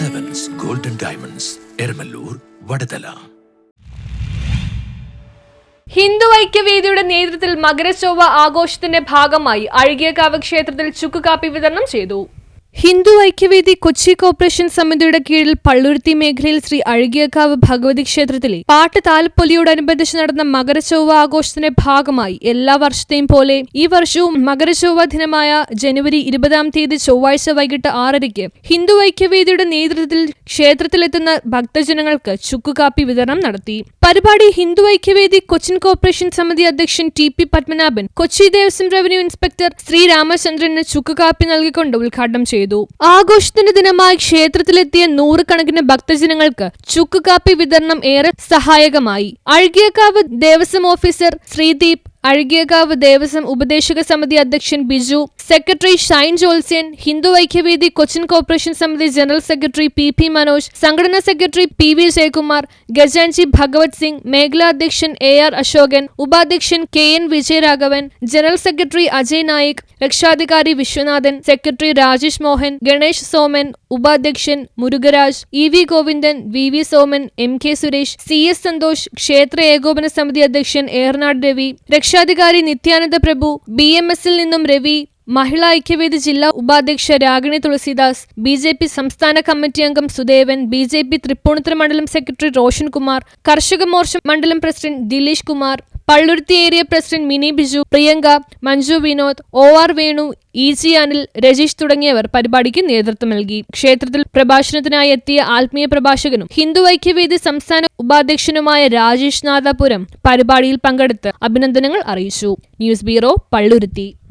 Golden diamonds Eramallur Vadathala Hindu ഐക്യവേദിയുടെ നേതൃത്വത്തിൽ മകരശോഭ ആഘോഷത്തിന്റെ ഭാഗമായി അഴുകിയകാവ് ക്ഷേത്രത്തിൽ ചുക്കുകാപ്പി വിതരണം ചെയ്തു. ഹിന്ദു ഐക്യവേദി കൊച്ചി കോർപ്പറേഷൻ സമിതിയുടെ കീഴിൽ പള്ളുരുത്തി മേഖലയിൽ ശ്രീ അഴുകിയക്കാവ് ഭഗവതി ക്ഷേത്രത്തിലെ പാട്ട് താലപ്പൊലിയോടനുബന്ധിച്ച് നടന്ന മകരചൊവ്വ ആഘോഷത്തിന്റെ ഭാഗമായി എല്ലാ വർഷത്തെയും പോലെ ഈ വർഷവും മകരചൊവ്വ ദിനമായ ജനുവരി ഇരുപതാം തീയതി ചൊവ്വാഴ്ച വൈകിട്ട് ആറരയ്ക്ക് ഹിന്ദു ഐക്യവേദിയുടെ നേതൃത്വത്തിൽ ക്ഷേത്രത്തിലെത്തുന്ന ഭക്തജനങ്ങൾക്ക് ചുക്കുകാപ്പി വിതരണം നടത്തി. പരിപാടി ഹിന്ദു ഐക്യവേദി കൊച്ചിൻ കോർപ്പറേഷൻ സമിതി അധ്യക്ഷൻ T P Padmanabhan Kochi Devaswom revenue inspector Shri രാമചന്ദ്രന് ചുക്കുകാപ്പി നൽകിക്കൊണ്ട് ഉദ്ഘാടനം ചെയ്തു. ആഘോഷത്തിന്റെ ദിനമായി ക്ഷേത്രത്തിലെത്തിയ നൂറുകണക്കിന് ഭക്തജനങ്ങൾക്ക് ചുക്കുകാപ്പി വിതരണം ഏറെ സഹായകമായി. അഴുകിയക്കാവ് ദേവസ്വം ഓഫീസർ ശ്രീദീപ് അഴുകിയകാവ് ദേവസ്വം ഉപദേശക സമിതി അധ്യക്ഷൻ ബിജു സെക്രട്ടറി ഷൈൻ ജോൾസ്യൻ ഹിന്ദു ഐക്യവേദി കൊച്ചിൻ കോർപ്പറേഷൻ സമിതി general secretary P P Manoj സംഘടനാ secretary P V Jayakumar Gajanji Bhagwat Singh മേഖലാ അധ്യക്ഷൻ എ ആർ അശോകൻ ഉപാധ്യക്ഷൻ K N Vijayaraghavan general secretary Ajay Naik രക്ഷാധികാരി വിശ്വനാഥൻ സെക്രട്ടറി രാജേഷ് മോഹൻ ഗണേഷ് സോമൻ ഉപാധ്യക്ഷൻ Murugaraj E V Govindan V V Soman M K Suresh C S Santhosh ക്ഷേത്ര ഏകോപന സമിതി അധ്യക്ഷൻ ഏർനാട് രവി രക്ഷാധികാരി നിത്യാനന്ദ പ്രഭു ബി എം എസിൽ നിന്നും രവി മഹിളാ ഐക്യവേദി ജില്ലാ ഉപാധ്യക്ഷ Ragini Thulasidas B J P സംസ്ഥാന കമ്മിറ്റി അംഗം Sudevan B J P Tripunithura മണ്ഡലം സെക്രട്ടറി റോഷൻ കുമാർ കർഷക മോർച്ച മണ്ഡലം president Dileesh Kumar Palluruthy area president Mini Biju Priyanka Manju Vinod O R Venu E G Anil Rajeesh തുടങ്ങിയവർ പരിപാടിക്ക് നേതൃത്വം നൽകി. ക്ഷേത്രത്തിൽ പ്രഭാഷണത്തിനായി എത്തിയ ആത്മീയ പ്രഭാഷകനും ഹിന്ദു ഐക്യവേദി സംസ്ഥാന ഉപാധ്യക്ഷനുമായ രാജേഷ് നാദാപുരം പരിപാടിയിൽ പങ്കെടുത്ത് അഭിനന്ദനങ്ങൾ അറിയിച്ചു. News bureau Palluruthy.